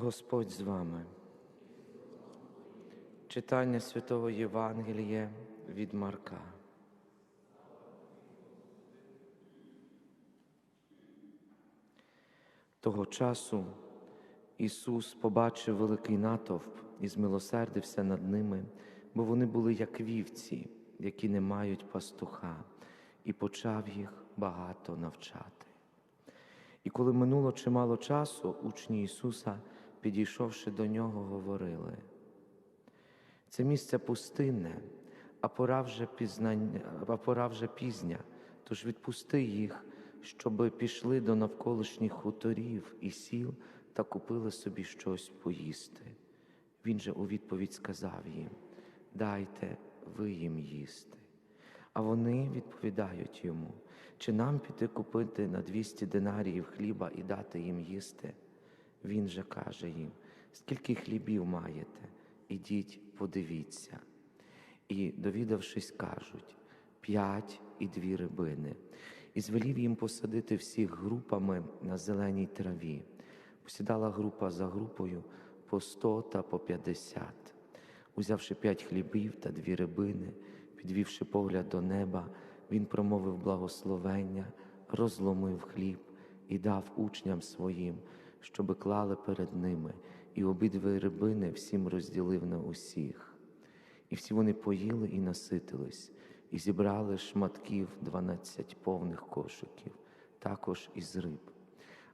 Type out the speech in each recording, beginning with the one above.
Господь з вами. Читання Святого Євангелія від Марка. Того часу Ісус побачив великий натовп і змилосердився над ними, бо вони були як вівці, які не мають пастуха, і почав їх багато навчати. І коли минуло чимало часу, учні Ісуса, підійшовши до нього, говорили. Це місце пустинне, а пора вже пізнання, а пора вже пізня, тож відпусти їх, щоби пішли до навколишніх хуторів і сіл та купили собі щось поїсти. Він же у відповідь сказав їм: Дайте ви їм їсти. А вони відповідають йому, чи нам піти купити на 200 динаріїв хліба і дати їм їсти? Він же каже їм, скільки хлібів маєте, ідіть, подивіться. І, довідавшись, кажуть п'ять і дві рибини, і звелів їм посадити всіх групами на зеленій траві. Посідала група за групою по сто та по п'ятдесят. Узявши п'ять хлібів та дві рибини, підвівши погляд до неба, він промовив благословення, розломив хліб і дав учням своїм, щоби клали перед ними, і обидві рибини всім розділив на усіх. І всі вони поїли і наситились, і зібрали шматків дванадцять повних кошиків, також із риб.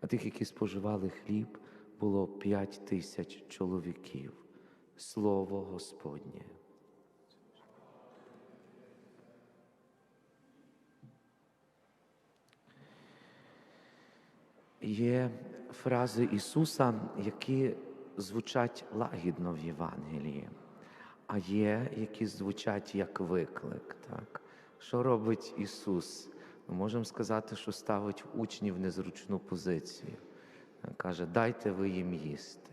А тих, які споживали хліб, було п'ять тисяч чоловіків. Слово Господнє. Є фрази Ісуса, які звучать лагідно в Євангелії, а є, які звучать як виклик. Так? Що робить Ісус? Ми можемо сказати, що ставить учнів в незручну позицію. Каже, дайте ви їм їсти.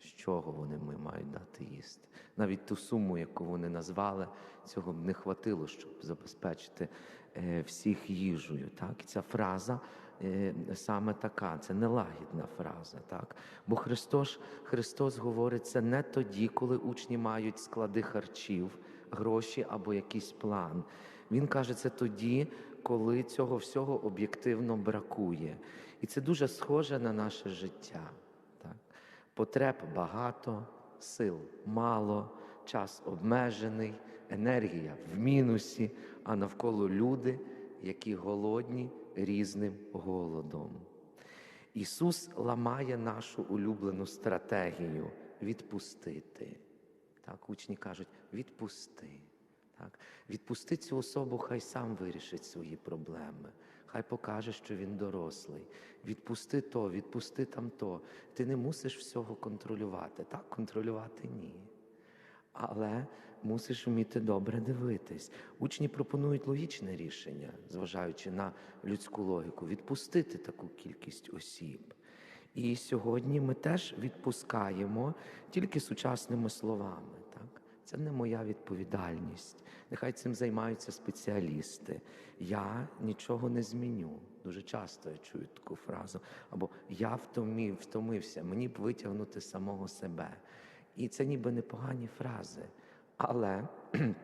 З чого вони ми мають дати їсти? Навіть ту суму, яку вони назвали, цього б не хватило, щоб забезпечити е, всіх їжею. Так? І ця фраза саме така, це нелагідна фраза. Так? Бо Христос, Христос говорить це не тоді, коли учні мають склади харчів, гроші або якийсь план. Він каже це тоді, коли цього всього об'єктивно бракує. І це дуже схоже на наше життя. Так? Потреб багато, сил мало, час обмежений, енергія в мінусі, а навколо люди, які голодні різним голодом. Ісус ламає нашу улюблену стратегію відпустити. Так, Учні кажуть, відпусти. Так? Відпусти цю особу, хай сам вирішить свої проблеми, хай покаже, що він дорослий. Відпусти то, відпусти там то. Ти не мусиш всього контролювати. Так, контролювати ні. Але мусиш вміти добре дивитись. Учні пропонують логічне рішення, зважаючи на людську логіку, відпустити таку кількість осіб. І сьогодні ми теж відпускаємо тільки сучасними словами. Так? Це не моя відповідальність. Нехай цим займаються спеціалісти. Я нічого не зміню. Дуже часто я чую таку фразу. Або я втомів, втомився, мені б витягнути самого себе. І це ніби непогані фрази. Але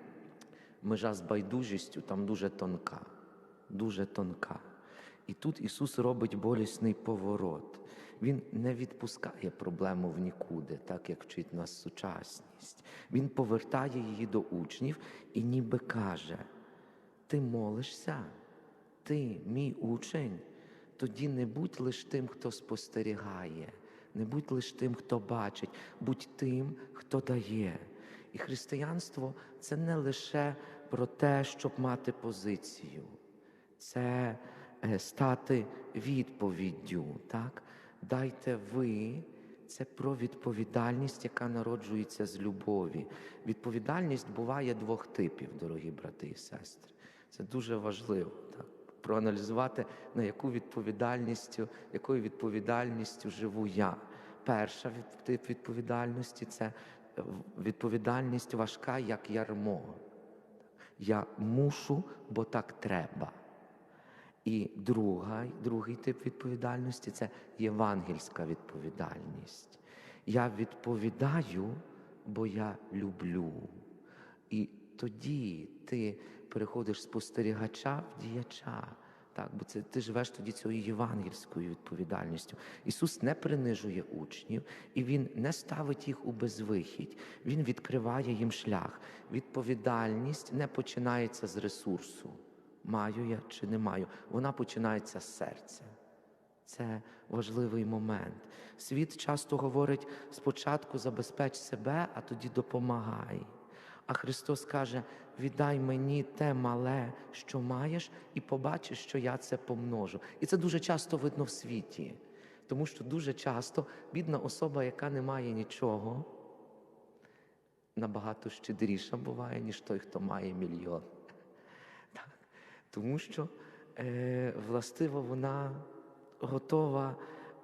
межа з байдужістю там дуже тонка, дуже тонка. І тут Ісус робить болісний поворот. Він не відпускає проблему в нікуди, так як вчить нас сучасність. Він повертає її до учнів і ніби каже: Ти молишся, ти, мій учень, тоді не будь лише тим, хто спостерігає, не будь лише тим, хто бачить, будь тим, хто дає. І християнство це не лише про те, щоб мати позицію, це стати відповіддю. Так? Дайте ви. Це про відповідальність, яка народжується з любові. Відповідальність буває двох типів, дорогі брати і сестри. Це дуже важливо так? проаналізувати, на яку відповідальністю, якою відповідальністю живу я. Перша тип відповідальності це відповідальність важка, як ярмо. Я мушу, бо так треба. І друга, другий тип відповідальності це євангельська відповідальність. Я відповідаю, бо я люблю. І тоді ти переходиш спостерігача в діяча. Так, бо це ти живеш тоді цією євангельською відповідальністю. Ісус не принижує учнів, і Він не ставить їх у безвихідь. Він відкриває їм шлях. Відповідальність не починається з ресурсу. Маю я чи не маю. Вона починається з серця. Це важливий момент. Світ часто говорить: спочатку забезпеч себе, а тоді допомагай. А Христос каже: віддай мені те мале, що маєш, і побачиш, що я це помножу. І це дуже часто видно в світі, тому що дуже часто бідна особа, яка не має нічого, набагато щедріша буває, ніж той, хто має мільйон. Тому що е, властиво вона готова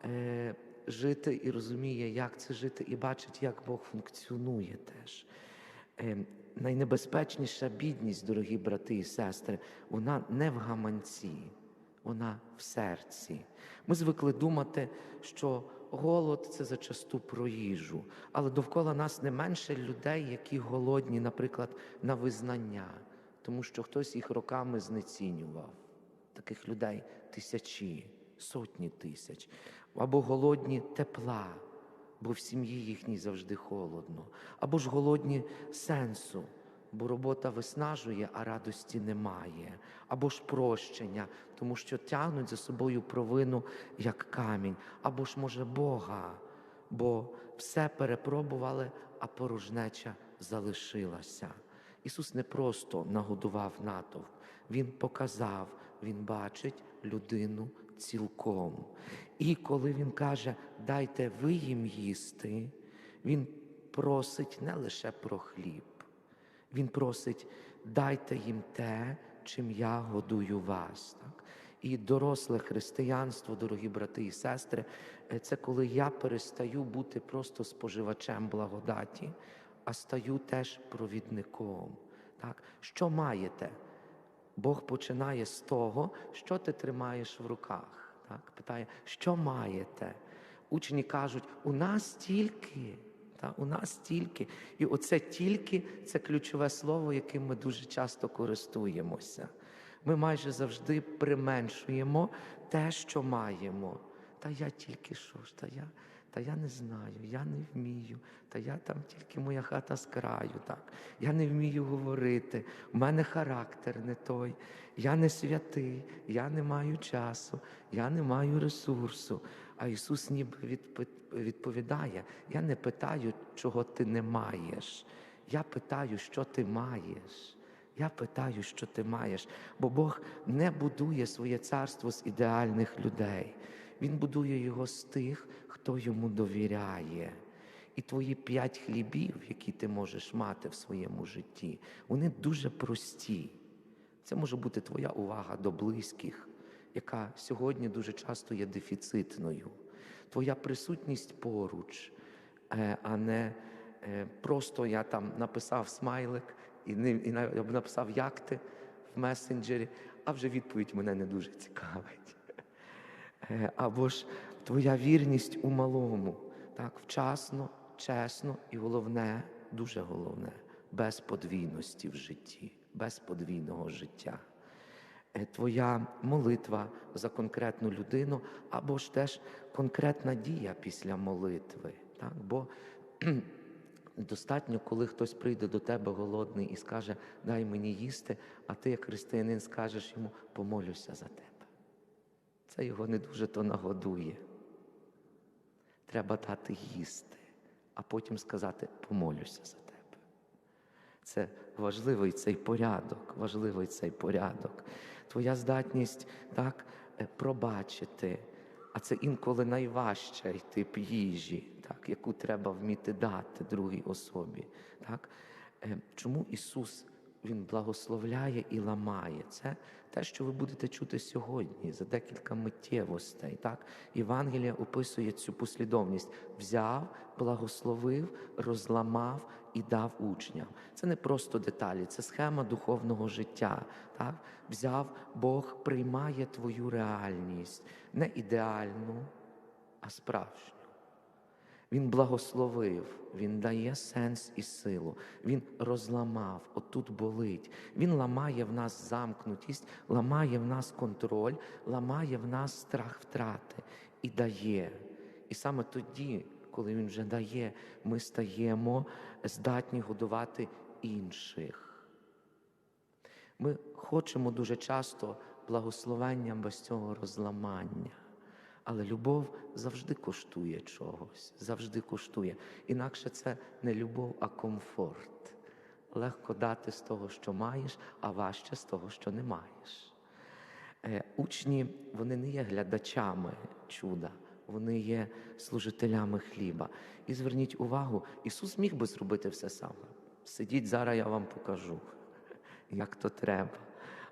е, жити і розуміє, як це жити, і бачить, як Бог функціонує теж. Е, найнебезпечніша бідність, дорогі брати і сестри, вона не в гаманці, вона в серці. Ми звикли думати, що голод це зачасту про їжу, але довкола нас не менше людей, які голодні, наприклад, на визнання, тому що хтось їх роками знецінював. Таких людей тисячі, сотні тисяч, або голодні тепла бо в сім'ї їхній завжди холодно, або ж голодні сенсу, бо робота виснажує, а радості немає, або ж прощення, тому що тягнуть за собою провину як камінь, або ж, може, Бога, бо все перепробували, а порожнеча залишилася. Ісус не просто нагодував натовп, Він показав, Він бачить людину цілком. І коли він каже, дайте ви їм їсти, він просить не лише про хліб, він просить, дайте їм те, чим я годую вас. Так? І доросле християнство, дорогі брати і сестри, е, це коли я перестаю бути просто споживачем благодаті, а стаю теж провідником. Так? Що маєте? Бог починає з того, що ти тримаєш в руках. Так? Питає, що маєте? Учні кажуть, у нас тільки, так? у нас тільки. І оце тільки це ключове слово, яким ми дуже часто користуємося. Ми майже завжди применшуємо те, що маємо. Та я тільки що ж, та я та я не знаю, я не вмію, та я там тільки моя хата з краю, так. Я не вмію говорити, у мене характер не той, я не святий, я не маю часу, я не маю ресурсу. А Ісус ніби відповідає: я не питаю, чого ти не маєш. Я питаю, що ти маєш. Я питаю, що ти маєш, бо Бог не будує своє царство з ідеальних людей. Він будує його з тих, хто йому довіряє. І твої п'ять хлібів, які ти можеш мати в своєму житті, вони дуже прості. Це може бути твоя увага до близьких, яка сьогодні дуже часто є дефіцитною. Твоя присутність поруч, е, а не е, просто я там написав смайлик і я б написав як ти в месенджері, а вже відповідь мене не дуже цікавить. Е, або ж твоя вірність у малому, так, вчасно, чесно і головне, дуже головне, без подвійності в житті, без подвійного життя. Е, твоя молитва за конкретну людину, або ж теж конкретна дія після молитви. Так? Бо достатньо, коли хтось прийде до тебе голодний і скаже, дай мені їсти, а ти, як християнин, скажеш йому, помолюся за тебе. Це його не дуже то нагодує. Треба дати їсти, а потім сказати помолюся за тебе. Це важливий цей порядок, важливий цей порядок. Твоя здатність так, е, пробачити, а це інколи найважчий тип їжі, так, яку треба вміти дати другій особі. Так? Е, чому Ісус Він благословляє і ламає? Це те, що ви будете чути сьогодні, за декілька миттєвостей. Так? Євангелія описує цю послідовність: взяв, благословив, розламав і дав учням. Це не просто деталі, це схема духовного життя. Так? Взяв, Бог приймає твою реальність, не ідеальну, а справжню. Він благословив, Він дає сенс і силу. Він розламав, отут болить. Він ламає в нас замкнутість, ламає в нас контроль, ламає в нас страх втрати і дає. І саме тоді, коли він вже дає, ми стаємо здатні годувати інших. Ми хочемо дуже часто благословення без цього розламання. Але любов завжди коштує чогось, завжди коштує. Інакше це не любов, а комфорт. Легко дати з того, що маєш, а важче з того, що не маєш. Е, Учні вони не є глядачами чуда, вони є служителями хліба. І зверніть увагу, Ісус міг би зробити все сам. Сидіть зараз, я вам покажу, як то треба.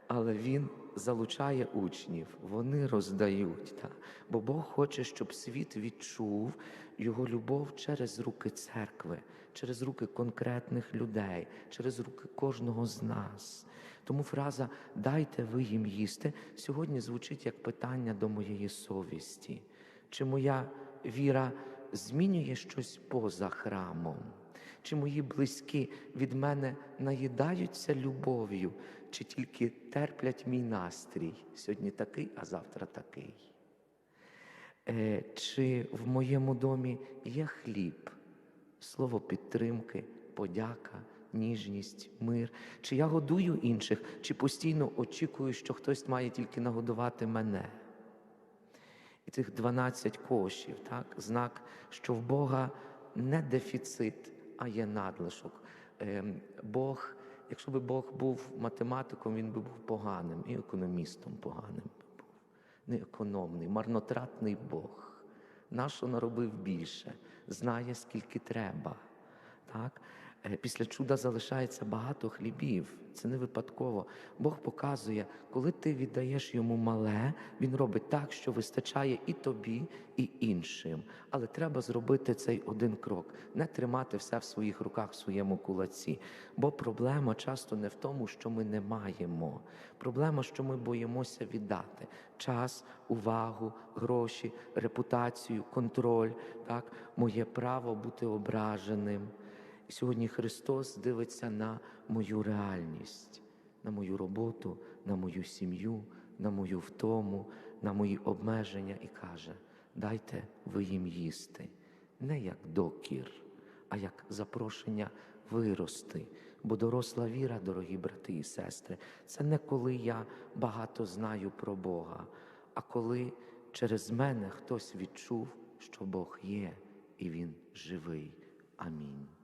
Але Він залучає учнів, вони роздають. Так? Бо Бог хоче, щоб світ відчув його любов через руки церкви, через руки конкретних людей, через руки кожного з нас. Тому фраза Дайте ви їм їсти сьогодні звучить як питання до моєї совісті. Чи моя віра змінює щось поза храмом? Чи мої близькі від мене наїдаються любов'ю, чи тільки терплять мій настрій? Сьогодні такий, а завтра такий. Е, Чи в моєму домі є хліб, слово підтримки, подяка, ніжність, мир? Чи я годую інших, чи постійно очікую, що хтось має тільки нагодувати мене? І цих 12 кошів, так, знак, що в Бога не дефіцит, а є надлишок. Ем, Бог, якщо би Бог був математиком, він би був поганим і економістом поганим би був. Неекономний, марнотратний Бог. Нащо наробив більше, знає, скільки треба. Так? Е, Після чуда залишається багато хлібів. Це не випадково. Бог показує, коли ти віддаєш йому мале, він робить так, що вистачає і тобі, і іншим. Але треба зробити цей один крок, не тримати все в своїх руках, в своєму кулаці. Бо проблема часто не в тому, що ми не маємо. Проблема, що ми боїмося віддати час, увагу, гроші, репутацію, контроль, так, моє право бути ображеним. Сьогодні Христос дивиться на мою реальність, на мою роботу, на мою сім'ю, на мою втому, на мої обмеження і каже: дайте ви їм їсти, не як докір, а як запрошення вирости. Бо доросла віра, дорогі брати і сестри, це не коли я багато знаю про Бога, а коли через мене хтось відчув, що Бог є і Він живий. Амінь.